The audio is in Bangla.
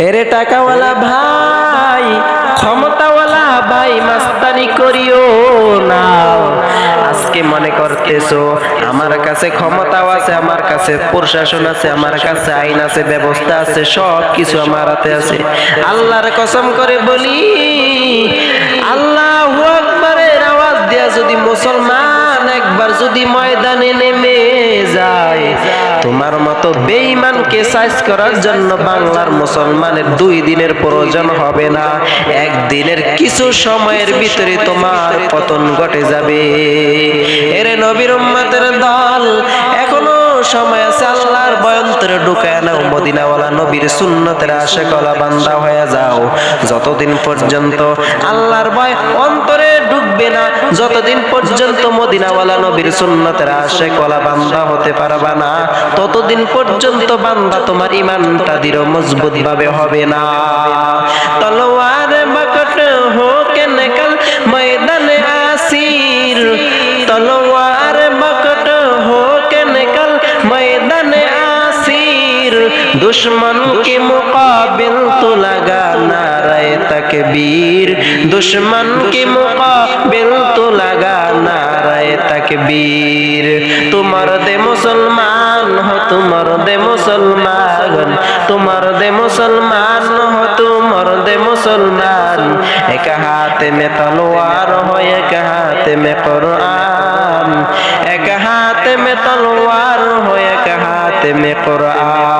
হেরে টাকাওয়ালা ভাই, ক্ষমতাওয়ালা ভাই, মাস্তানি করিও না। আজকে মনে করতেছো, আমার কাছে ক্ষমতাও আছে, আমার কাছে প্রশাসন আছে, আমার কাছে আইন আছে, ব্যবস্থা আছে সব কিছু আমার হাতে আছে। আল্লাহর কসম করে বলি, আল্লাহ আকবরের আওয়াজ দিয়া যদি মুসলমান একবার যদি ময়দানে নেমে যায় তোমার মতো বেঈমানকে সাইজ করার জন্য বাংলার মুসলমানের দুই দিনের প্রয়োজন হবে না। একদিনের কিছু সময়ের ভিতরে তোমার পতন ঘটে যাবে। এরে নবীর উম্মতের দল, এখনও সময় আছে আল্লাহর বয়ন্তরে ঢুকায় নাও, মদিনাওয়ালা নবীর সুন্নতের আশে কলা বান্দা হয়ে যাও। যতদিন পর্যন্ত আল্লাহর ভয় অন্তরে ঢুকবে না, যতদিন পর্যন্ত মদিনাওয়ালা নবীর সুন্নতের আশে কলা বান্দা হতে পারবা না, ততদিন পর্যন্ত বান্দা তোমার ইমানটা দৃঢ় মজবুত ভাবে হবে না। दुश्मन के मुकाबिल तो लगा नारे तकबीर दुश्मन के मुकाबिल तो लगा नारे तकबीर तुम्हार दे मुसलमान हो तुम्हार दे मुसलमान तुम्हार दे मुसलमान हो तुम्हार दे मुसलमान एक हाथ में तलवार हो एक हाथ में कुरान एक हाथ में तलवार हो एक हाथ में कुरान